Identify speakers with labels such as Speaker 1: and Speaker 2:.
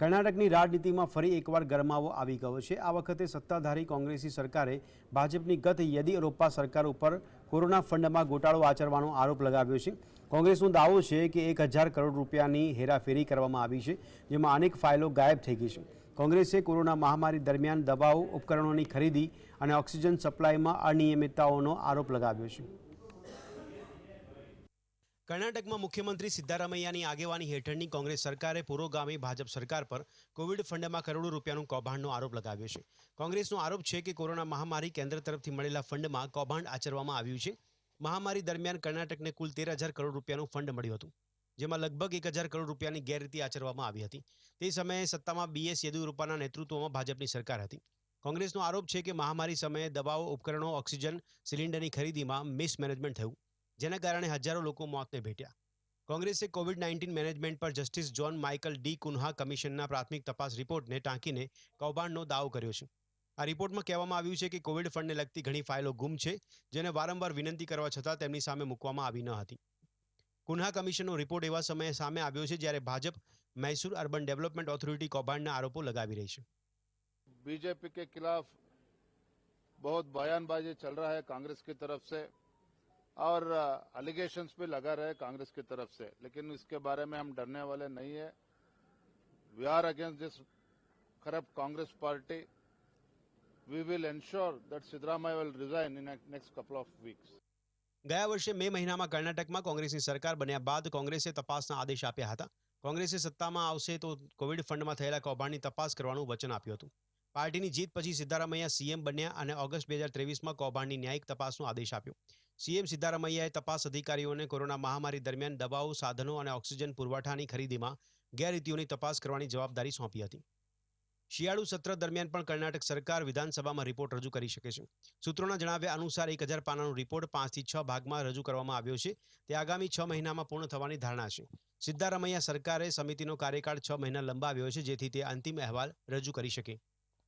Speaker 1: કર્ણાટકની રાજનીતિમાં ફરી એકવાર ગરમાવો આવી ગયો છે. આ વખતે સત્તાધારી કોંગ્રેસી સરકારે ભાજપની ગત યેદિયુરપ્પા સરકાર ઉપર કોરોના ફંડમાં ગોટાળો આચરવાનો આરોપ લગાવ્યો છે. કોંગ્રેસનો દાવો છે કે એક હજાર કરોડ રૂપિયાની હેરાફેરી કરવામાં આવી છે, જેમાં અનેક ફાઇલો ગાયબ થઈ ગઈ છે. કોંગ્રેસે કોરોના મહામારી દરમિયાન દવાઓ, ઉપકરણોની ખરીદી અને ઓક્સિજન સપ્લાયમાં અનિયમિતતાઓનો આરોપ લગાવ્યો છે. કર્ણાટકમાં મુખ્યમંત્રી સિદ્ધારામૈયાની આગેવાની હેઠળની કોંગ્રેસ સરકારે પુરોગામી ભાજપ સરકાર પર કોવિડ ફંડમાં કરોડો રૂપિયાનું કૌભાંડનો આરોપ લગાવ્યો છે. કોંગ્રેસનો આરોપ છે કે કોરોના મહામારી કેન્દ્ર તરફથી મળેલા ફંડમાં કૌભાંડ આચરવામાં આવ્યું છે. મહામારી દરમિયાન કર્ણાટકને કુલ તેર હજાર કરોડ રૂપિયાનું ફંડ મળ્યું હતું, જેમાં લગભગ એક હજાર કરોડ રૂપિયાની ગેરરીતિ આચરવામાં આવી હતી. તે સમયે સત્તામાં બીએસ યેદુરપ્પાના નેતૃત્વમાં ભાજપની સરકાર હતી. કોંગ્રેસનો આરોપ છે કે મહામારી સમયે દવાઓ, ઉપકરણો, ઓક્સિજન, સિલિન્ડરની ખરીદીમાં મિસમેનેજમેન્ટ થયું. જેના કારણે હજારો લોકો મોતને ભેટ્યા કોંગ્રેસે કોવિડ નાઇન્ટીન મેનેજમેન્ટ પર justice John Michael D Cunha કમિશનના પ્રાથમિક તપાસ રિપોર્ટને ટાંકીને કૌભાંડનો દાવો કર્યો છે આ રિપોર્ટમાં કહેવામાં આવ્યું છે કે કોવિડ ફંડને લગતી ઘણી ફાઇલો ગુમ છે જેને વારંવાર વિનંતી કરવા છતાં તેમની સામે મૂકવામાં આવી ન હતી કુન્હા કમિશનનો રિપોર્ટ એવા સમયે સામે આવ્યો છે જ્યારે Bhajpa Mysore urban development authority કૌભાંડના આરોપો લગાવી રહી છે
Speaker 2: बीजेपी के खिलाफ बहुत बयानबाजी चल रहा है कांग्रेस की तरफ से और अलिगेशंस भी लगा रहे हैं कांग्रेस की तरफ से लेकिन इसके बारे में हम डरने वाले नहीं है we are against this corrupt Congress party we will ensure that Siddaramaiah will resign in next couple of weeks
Speaker 1: ગયા વર્ષે મે મહિનામાં કર્ણાટકમાં કોંગ્રેસની સરકાર બન્યા બાદ કોંગ્રેસે તપાસના આદેશ આપ્યા હતા કોંગ્રેસે સત્તામાં આવશે તો કોવિડ ફંડમાં થયેલા કૌભાંડની તપાસ કરવાનું વચન આપ્યું હતું પાર્ટીની જીત પછી સિદ્ધારામૈયા સીએમ બન્યા અને ઓગસ્ટ બે હજાર ત્રેવીસમાં કૌભાંડની ન્યાયિક તપાસનો આદેશ આપ્યો. સીએમ સિદ્ધારામૈયાએ તપાસ અધિકારીઓને કોરોના મહામારી દરમિયાન દવાઓ, સાધનો અને ઓક્સિજન પુરવઠાની ખરીદીમાં ગેરરીતિઓની તપાસ કરવાની જવાબદારી સોંપી હતી. શિયાળુ સત્ર દરમિયાન પણ કર્ણાટક સરકાર વિધાનસભામાં રિપોર્ટ રજૂ કરી શકે છે. સૂત્રોના જણાવ્યા અનુસાર એક હજાર પાનાનો રિપોર્ટ પાંચથી છ ભાગમાં રજૂ કરવામાં આવ્યો છે. તે આગામી છ મહિનામાં પૂર્ણ થવાની ધારણા છે. સિદ્ધારામૈયા સરકારે સમિતિનો કાર્યકાળ છ મહિના લંબાવ્યો છે, જેથી તે અંતિમ અહેવાલ રજૂ કરી શકે.